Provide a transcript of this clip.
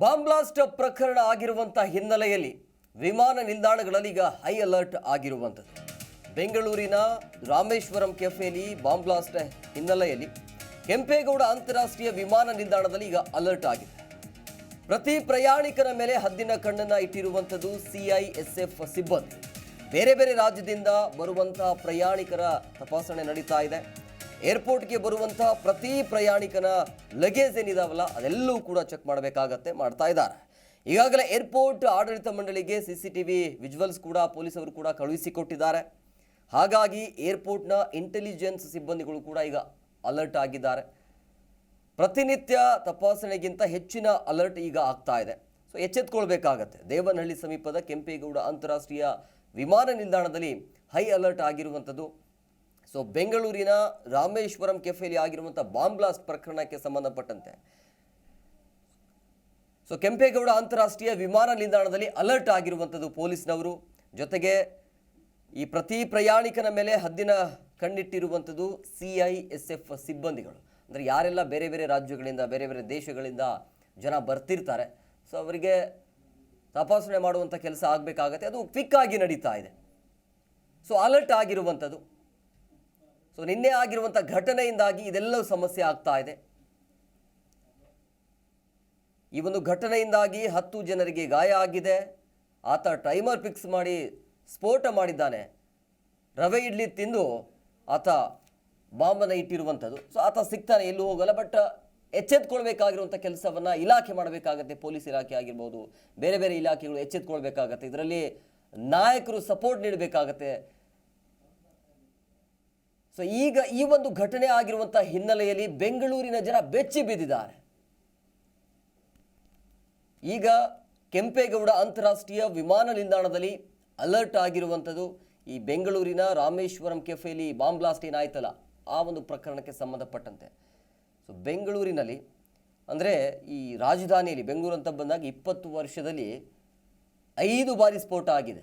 Bomb blast ಪ್ರಕರಣ ಆಗಿರುವಂಥ ಹಿನ್ನೆಲೆಯಲ್ಲಿ ವಿಮಾನ ನಿಲ್ದಾಣಗಳಲ್ಲಿ ಈಗ ಹೈ ಅಲರ್ಟ್ ಆಗಿರುವಂಥದ್ದು. ಬೆಂಗಳೂರಿನ ರಾಮೇಶ್ವರಂ ಕೆಫೆಯಲ್ಲಿ ಬಾಂಬ್ ಬ್ಲಾಸ್ಟ್ ಹಿನ್ನೆಲೆಯಲ್ಲಿ ಕೆಂಪೇಗೌಡ ಅಂತಾರಾಷ್ಟ್ರೀಯ ವಿಮಾನ ನಿಲ್ದಾಣದಲ್ಲಿ ಈಗ ಅಲರ್ಟ್ ಆಗಿದೆ. ಪ್ರತಿ ಪ್ರಯಾಣಿಕರ ಮೇಲೆ ಹದ್ದಿನ ಕಣ್ಣನ್ನು ಇಟ್ಟಿರುವಂಥದ್ದು ಸಿಐಎಸ್ಎಫ್ ಸಿಬ್ಬಂದಿ. ಬೇರೆ ಬೇರೆ ರಾಜ್ಯದಿಂದ ಬರುವಂತಹ ಪ್ರಯಾಣಿಕರ ತಪಾಸಣೆ ನಡೀತಾ ಇದೆ. ಏರ್ಪೋರ್ಟ್ಗೆ ಬರುವಂತಹ ಪ್ರತಿ ಪ್ರಯಾಣಿಕನ ಲಗೇಜ್ ಏನಿದಾವಲ್ಲ, ಅದೆಲ್ಲವೂ ಕೂಡ ಚೆಕ್ ಮಾಡಬೇಕಾಗತ್ತೆ, ಮಾಡ್ತಾ ಇದ್ದಾರೆ. ಈಗಾಗಲೇ ಏರ್ಪೋರ್ಟ್ ಆಡಳಿತ ಮಂಡಳಿಗೆ C C T V visuals ಕೂಡ ಪೊಲೀಸರು ಕೂಡ ಕಳುಹಿಸಿಕೊಟ್ಟಿದ್ದಾರೆ. ಹಾಗಾಗಿ ಏರ್ಪೋರ್ಟ್ನ ಇಂಟೆಲಿಜೆನ್ಸ್ ಸಿಬ್ಬಂದಿಗಳು ಕೂಡ ಈಗ ಅಲರ್ಟ್ ಆಗಿದ್ದಾರೆ. ಪ್ರತಿನಿತ್ಯ ತಪಾಸಣೆಗಿಂತ ಹೆಚ್ಚಿನ ಅಲರ್ಟ್ ಈಗ ಆಗ್ತಾ ಇದೆ. ಸೊ ಎಚ್ಚೆತ್ಕೊಳ್ಬೇಕಾಗತ್ತೆ. ದೇವನಹಳ್ಳಿ ಸಮೀಪದ ಕೆಂಪೇಗೌಡ ಅಂತಾರಾಷ್ಟ್ರೀಯ ವಿಮಾನ ನಿಲ್ದಾಣದಲ್ಲಿ ಹೈ ಅಲರ್ಟ್ ಆಗಿರುವಂಥದ್ದು. ಸೊ ಬೆಂಗಳೂರಿನ ರಾಮೇಶ್ವರಂ ಕೆಫೆಯಲ್ಲಿ ಆಗಿರುವಂಥ ಬಾಂಬ್ ಬ್ಲಾಸ್ಟ್ ಪ್ರಕರಣಕ್ಕೆ ಸಂಬಂಧಪಟ್ಟಂತೆ. ಸೊ ಕೆಂಪೇಗೌಡ ಅಂತಾರಾಷ್ಟ್ರೀಯ ವಿಮಾನ ನಿಲ್ದಾಣದಲ್ಲಿ ಅಲರ್ಟ್ ಆಗಿರುವಂಥದ್ದು ಪೊಲೀಸ್ನವರು. ಜೊತೆಗೆ ಈ ಪ್ರತಿ ಪ್ರಯಾಣಿಕನ ಮೇಲೆ ಹದ್ದಿನ ಕಣ್ಣಿಟ್ಟಿರುವಂಥದ್ದು ಸಿ ಐ ಎಸ್ ಎಫ್ ಸಿಬ್ಬಂದಿಗಳು. ಅಂದರೆ ಯಾರೆಲ್ಲ ಬೇರೆ ಬೇರೆ ರಾಜ್ಯಗಳಿಂದ, ಬೇರೆ ಬೇರೆ ದೇಶಗಳಿಂದ ಜನ ಬರ್ತಿರ್ತಾರೆ. ಸೊ ಅವರಿಗೆ ತಪಾಸಣೆ ಮಾಡುವಂಥ ಕೆಲಸ ಆಗಬೇಕಾಗತ್ತೆ. ಅದು ಕ್ವಿಕ್ ಆಗಿ ನಡೀತಾ ಇದೆ. ಸೊ ಅಲರ್ಟ್ ಆಗಿರುವಂಥದ್ದು. ಸೊ ನಿನ್ನೆ ಆಗಿರುವಂಥ ಘಟನೆಯಿಂದಾಗಿ ಇದೆಲ್ಲವೂ ಸಮಸ್ಯೆ ಆಗ್ತಾ ಇದೆ. ಈ ಒಂದು ಘಟನೆಯಿಂದಾಗಿ ಹತ್ತು ಜನರಿಗೆ ಗಾಯ ಆಗಿದೆ. ಆತ ಟೈಮರ್ ಫಿಕ್ಸ್ ಮಾಡಿ ಸ್ಫೋಟ ಮಾಡಿದ್ದಾನೆ. ರವೆ ಇಡ್ಲಿ ತಿಂದು ಆತ ಬಾಂಬನ್ನು ಇಟ್ಟಿರುವಂಥದ್ದು. ಸೊ ಆತ ಸಿಗ್ತಾನೆ ಎಲ್ಲೂ ಹೋಗಲ್ಲ ಬಟ್ ಎಚ್ಚೆತ್ಕೊಳ್ಬೇಕಾಗಿರುವಂಥ ಕೆಲಸವನ್ನು ಇಲಾಖೆ ಮಾಡಬೇಕಾಗತ್ತೆ. ಪೊಲೀಸ್ ಇಲಾಖೆ ಆಗಿರ್ಬೋದು, ಬೇರೆ ಬೇರೆ ಇಲಾಖೆಗಳು ಎಚ್ಚೆತ್ಕೊಳ್ಬೇಕಾಗತ್ತೆ. ಇದರಲ್ಲಿ ನಾಯಕರು ಸಪೋರ್ಟ್ ನೀಡಬೇಕಾಗತ್ತೆ. ಸೊ ಈಗ ಈ ಒಂದು ಘಟನೆ ಆಗಿರುವಂಥ ಹಿನ್ನೆಲೆಯಲ್ಲಿ ಬೆಂಗಳೂರಿನ ಜನ ಬೆಚ್ಚಿ ಬಿದ್ದಿದ್ದಾರೆ. ಈಗ ಕೆಂಪೇಗೌಡ ಅಂತಾರಾಷ್ಟ್ರೀಯ ವಿಮಾನ ನಿಲ್ದಾಣದಲ್ಲಿ ಅಲರ್ಟ್ ಆಗಿರುವಂಥದ್ದು ಈ ಬೆಂಗಳೂರಿನ ರಾಮೇಶ್ವರಂ ಕೆಫೆಯಲ್ಲಿ ಬಾಂಬ್ ಬ್ಲಾಸ್ಟ್ ಏನಾಯ್ತಲ್ಲ, ಆ ಒಂದು ಪ್ರಕರಣಕ್ಕೆ ಸಂಬಂಧಪಟ್ಟಂತೆ. ಸೊ ಬೆಂಗಳೂರಿನಲ್ಲಿ, ಅಂದರೆ ಈ ರಾಜಧಾನಿಯಲ್ಲಿ, ಬೆಂಗಳೂರು ಅಂತ ಬಂದಾಗ ಇಪ್ಪತ್ತು ವರ್ಷದಲ್ಲಿ ಐದು ಬಾರಿ ಸ್ಫೋಟ ಆಗಿದೆ.